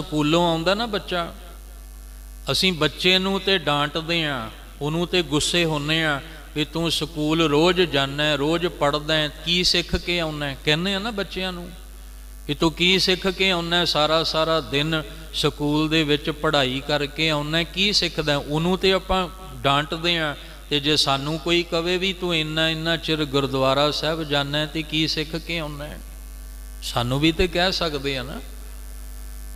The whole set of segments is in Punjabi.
ਸਕੂਲੋਂ ਆਉਂਦਾ ਨਾ ਬੱਚਾ, ਅਸੀਂ ਬੱਚੇ ਨੂੰ ਤੇ ਡਾਂਟਦੇ ਆ ਉਹਨੂੰ ਤੇ ਗੁੱਸੇ ਹੁੰਨੇ ਆ ਵੀ ਤੂੰ ਸਕੂਲ ਰੋਜ਼ ਜਾਂਦਾ ਰੋਜ਼ ਪੜਦਾ ਕੀ ਸਿੱਖ ਕੇ ਆਉਣਾ ਕਹਿੰਦੇ ਆ ਨਾ ਬੱਚਿਆਂ ਨੂੰ ਕਿ ਤੂੰ ਕੀ ਸਿੱਖ ਕੇ ਆਉਣਾ ਸਾਰਾ ਸਾਰਾ ਦਿਨ ਸਕੂਲ ਦੇ ਵਿੱਚ ਪੜ੍ਹਾਈ ਕਰਕੇ ਆਉਣਾ ਕੀ ਸਿੱਖਦਾ ਉਹਨੂੰ ਤੇ ਆਪਾਂ ਡਾਂਟਦੇ ਆ ਤੇ ਜੇ ਸਾਨੂੰ ਕੋਈ ਕਵੇ ਵੀ ਤੂੰ ਇੰਨਾ ਇੰਨਾ ਚਿਰ ਗੁਰਦੁਆਰਾ ਸਾਹਿਬ ਜਾਂਦਾ ਹੈ ਤੇ ਕੀ ਸਿੱਖ ਕੇ ਆਉਣਾ ਸਾਨੂੰ ਵੀ ਤੇ ਕਹਿ ਸਕਦੇ ਆ ਨਾ।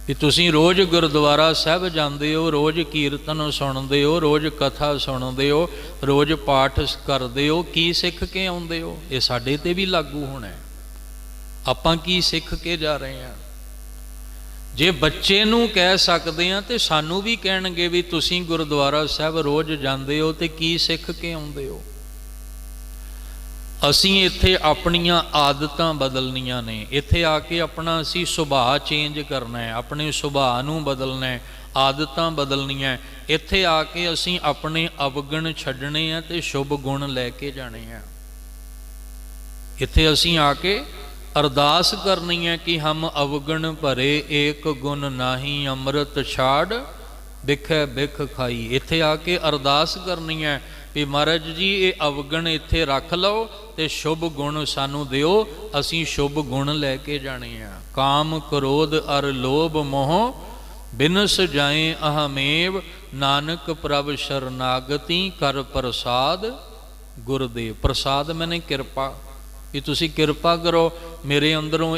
ਕਿ ਤੁਸੀਂ ਰੋਜ਼ ਗੁਰਦੁਆਰਾ ਸਾਹਿਬ ਜਾਂਦੇ ਹੋ, ਰੋਜ਼ ਕੀਰਤਨ ਸੁਣਦੇ ਹੋ, ਰੋਜ਼ ਕਥਾ ਸੁਣਦੇ ਹੋ, ਰੋਜ਼ ਪਾਠ ਕਰਦੇ ਹੋ, ਕੀ ਸਿੱਖ ਕੇ ਆਉਂਦੇ ਹੋ? ਇਹ ਸਾਡੇ ਤੇ ਵੀ ਲਾਗੂ ਹੋਣਾ ਹੈ। ਆਪਾਂ ਕੀ ਸਿੱਖ ਕੇ ਜਾ ਰਹੇ ਹਾਂ? ਜੇ ਬੱਚੇ ਨੂੰ ਕਹਿ ਸਕਦੇ ਆ ਤੇ ਸਾਨੂੰ ਵੀ ਕਹਿਣਗੇ ਵੀ ਤੁਸੀਂ ਗੁਰਦੁਆਰਾ ਸਾਹਿਬ ਰੋਜ਼ ਜਾਂਦੇ ਹੋ ਤੇ ਕੀ ਸਿੱਖ ਕੇ ਆਉਂਦੇ ਹੋ? ਅਸੀਂ ਇੱਥੇ ਆਪਣੀਆਂ ਆਦਤਾਂ ਬਦਲਣੀਆਂ ਨੇ। ਇੱਥੇ ਆ ਕੇ ਆਪਣਾ ਅਸੀਂ ਸੁਭਾਅ ਚੇਂਜ ਕਰਨਾ ਹੈ, ਆਪਣੇ ਸੁਭਾਅ ਨੂੰ ਬਦਲਣਾ ਹੈ, ਆਦਤਾਂ ਬਦਲਣੀਆਂ ਇੱਥੇ ਆ ਕੇ ਅਸੀਂ ਆਪਣੇ ਅਵਗਣ ਛੱਡਣੇ ਆ ਤੇ ਸ਼ੁਭ ਗੁਣ ਲੈ ਕੇ ਜਾਣੇ ਆ। ਇੱਥੇ ਅਸੀਂ ਆ ਕੇ ਅਰਦਾਸ ਕਰਨੀ ਹੈ ਕਿ ਹਮ ਅਵਗਣ ਭਰੇ ਏਕ ਗੁਣ ਨਾਹੀ, ਅੰਮ੍ਰਿਤ ਛਾੜ ਬਿਖੈ ਬਿਖ ਖਾਈ। ਇੱਥੇ ਆ ਕੇ ਅਰਦਾਸ ਕਰਨੀ ਹੈ ਵੀ ਮਹਾਰਾਜ ਜੀ, ਇਹ ਅਵਗਣ ਇੱਥੇ ਰੱਖ ਲਓ ਤੇ ਸ਼ੁਭ ਗੁਣ ਸਾਨੂੰ ਦਿਓ, ਅਸੀਂ ਸ਼ੁਭ ਗੁਣ ਲੈ ਕੇ ਜਾਣੇ ਆ। ਕਾਮ ਕ੍ਰੋਧ ਅਰ ਲੋਭ ਮੋਹ, ਬਿਨਸ ਜਾਏ ਅਹਮੇਵ, ਨਾਨਕ ਪ੍ਰਭ ਸ਼ਰਨਾਗਤੀ ਕਰ ਪ੍ਰਸਾਦ, ਗੁਰਦੇਵ। ਪ੍ਰਸਾਦ ਮੈਨੇ ਕਿਰਪਾ। ਕਿ ਤੁਸੀਂ ਕਿਰਪਾ ਕਰੋ, ਮੇਰੇ ਅੰਦਰੋਂ